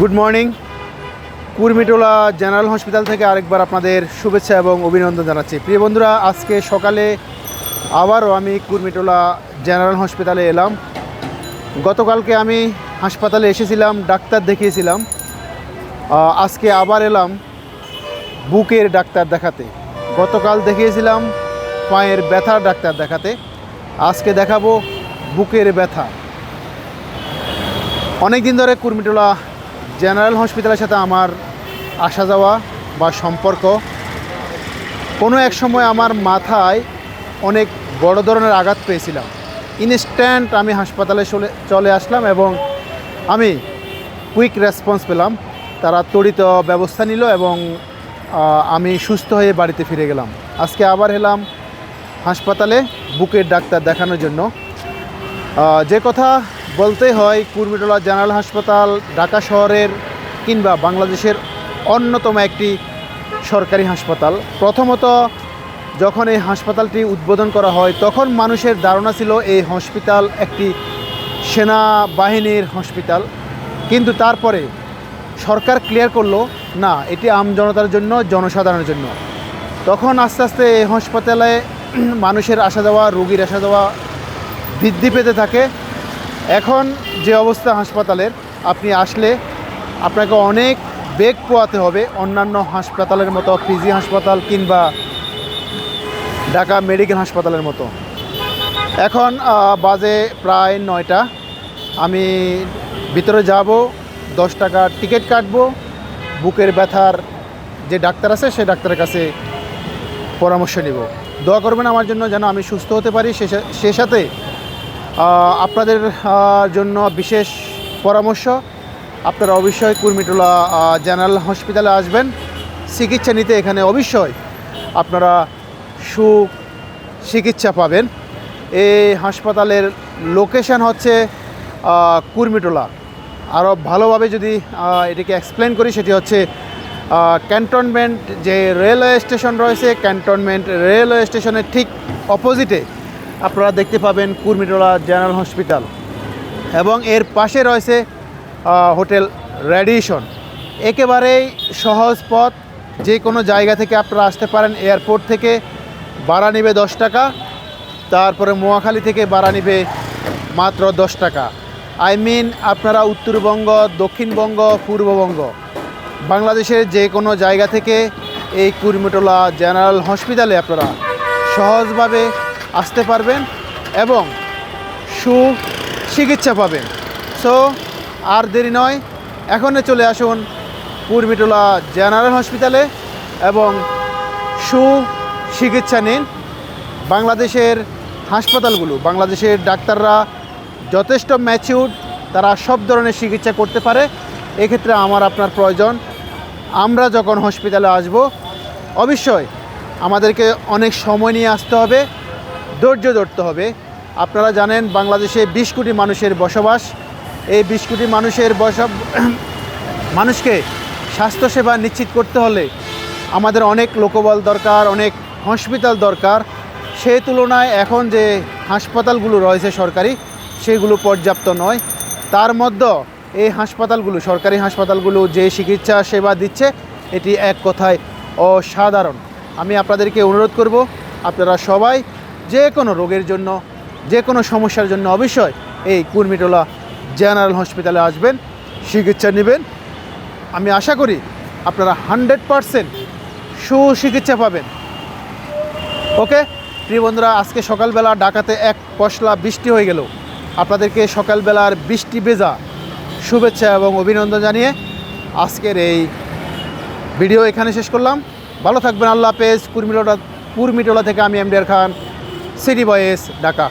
Good morning. Kurmitola general hospital থেকে আরেকবার আপনাদের শুভেচ্ছা এবং অভিনন্দন জানাচ্ছি। প্রিয় বন্ধুরা, আজকে সকালে আবারও আমি কুর্মিটোলা জেনারেল হসপিটালে এলাম। গতকালকে আমি হাসপাতালে এসেছিলাম, ডাক্তার দেখিয়েছিলাম। আজকে আবার এলাম বুকের ডাক্তার দেখাতে। গতকাল দেখিয়েছিলাম পায়ের ব্যথার ডাক্তার দেখাতে। আজকে দেখাবো বুকের ব্যথা। অনেক দিন ধরে কুর্মিটোলা জেনারেল হসপিটালের সাথে আমার আসা যাওয়া বা সম্পর্ক, কোনো এক সময় আমার মাথায় অনেক বড় ধরনের আঘাত পেয়েছিলাম। ইনস্ট্যান্ট আমি হাসপাতালে চলে চলে আসলাম এবং আমি কুইক রেসপন্স পেলাম। তারা ত্বরিত ব্যবস্থা নিল এবং আমি সুস্থ হয়ে বাড়িতে ফিরে গেলাম। আজকে আবার এলাম হাসপাতালে বুকের ডাক্তার দেখানোর জন্য। যে কথা বলতে হয়, কুর্মিটোলা জেনারেল হাসপাতাল ঢাকা শহরের কিংবা বাংলাদেশের অন্যতম একটি সরকারি হাসপাতাল। প্রথমত যখন এই হাসপাতালটি উদ্বোধন করা হয়, তখন মানুষের ধারণা ছিল এই হসপিটাল একটি সেনাবাহিনীর হসপিটাল কিন্তু তারপরে সরকার ক্লিয়ার করল, না, এটি আম জনতার জন্য, জনসাধারণের জন্য। তখন আস্তে আস্তে এই হাসপাতালে মানুষের আসা যাওয়া, রোগীর আসা যাওয়া বৃদ্ধি পেতে থাকে। এখন যে অবস্থা হাসপাতালের, আপনি আসলে আপনাকে অনেক বেগ পোয়াতে হবে অন্যান্য হাসপাতালের মতো পিজি হাসপাতাল কিংবা ঢাকা মেডিকেল হাসপাতালের মতো। এখন বাজে প্রায় নয়টা। আমি ভিতরে যাব, দশ টাকা টিকিট কাটবো, বুকের ব্যথার যে ডাক্তার আছে সেই ডাক্তারের কাছে পরামর্শ নিব। দোয়া করবেন আমার জন্য যেন আমি সুস্থ হতে পারি, সে সা- সে সাথে আপনাদের জন্য বিশেষ পরামর্শ। আপনারা অবশ্যই কুর্মিটোলা জেনারেল হসপিটালে আসবেন। চিকিৎসা নিতে এখানে অবশ্যই আপনারা সু চিকিৎসা পাবেন। এই হাসপাতালের লোকেশন হচ্ছে কুর্মিটোলা। আরও ভালোভাবে যদি এটিকে এক্সপ্লেন করি, সেটি হচ্ছে ক্যান্টনমেন্ট যে রেলওয়ে স্টেশন রয়েছে, ক্যান্টনমেন্ট রেলওয়ে স্টেশনের ঠিক অপোজিটে আপনারা দেখতে পাবেন কুর্মিটোলা জেনারেল হসপিটাল। এবং এর পাশে রয়েছে হোটেল রেডিয়েশন। একেবারেই সহজ পথ যে কোনো জায়গা থেকে আপনারা আসতে পারেন এয়ারপোর্ট থেকে, ভাড়া নেবে দশ টাকা, তারপরে মোয়াখালী থেকে ভাড়া নেবে মাত্র দশ টাকা। আই মিন আপনারা উত্তরবঙ্গ, দক্ষিণবঙ্গ, পূর্ববঙ্গ, বাংলাদেশের যে কোনো জায়গা থেকে এই কুর্মিটোলা জেনারেল হসপিটালে আপনারা সহজভাবে আসতে পারবেন এবং সু চিকিৎসা পাবেন। সো আর দেরি নয়, এখনই চলে আসুন কুর্মিটোলা জেনারেল হসপিটালে এবং সু চিকিৎসা নিন। বাংলাদেশের হাসপাতালগুলো, বাংলাদেশের ডাক্তাররা যথেষ্ট ম্যাচিউর তারা সব ধরনের চিকিৎসা করতে পারে। এক্ষেত্রে আমার আপনার প্রয়োজন, আমরা যখন হসপিটালে আসব, অবশ্যই আমাদেরকে অনেক সময় নিয়ে আসতে হবে। ধৈর্য ধরতে হবে। আপনারা জানেন বাংলাদেশে বিশ কোটি মানুষের বসবাস। এই বিশ কোটি মানুষের বসব মানুষকে স্বাস্থ্যসেবা নিশ্চিত করতে হলে আমাদের অনেক লোকবল দরকার, অনেক হসপিটাল দরকার। সেই তুলনায় এখন যে হাসপাতালগুলো রয়েছে সরকারি, সেগুলো পর্যাপ্ত নয়। তার মধ্যে এই হাসপাতালগুলো, সরকারি হাসপাতালগুলো যে চিকিৎসা সেবা দিচ্ছে, এটি এক কথায় অসাধারণ। আমি আপনাদেরকে অনুরোধ করব, আপনারা সবাই যে কোনো রোগের জন্য, যে কোনো সমস্যার জন্য অবশ্যই এই কুর্মিটোলা জেনারেল হসপিটালে আসবেন, চিকিৎসা নেবেন। আমি আশা করি আপনারা হান্ড্রেড পারসেন্ট সুচিকিৎসা পাবেন। ওকে? প্রিয় বন্ধুরা, আজকে সকালবেলা ঢাকাতে এক পশলা বৃষ্টি হয়ে গেল। আপনাদেরকে সকালবেলার বৃষ্টি ভেজা শুভেচ্ছা এবং অভিনন্দন জানিয়ে আজকের এই ভিডিও এখানে শেষ করলাম। ভালো থাকবেন, আল্লাহ হাফেজ। কুর্মিটোলা কুর্মিটোলা থেকে আমি MDR Khan. City voice Dhaka.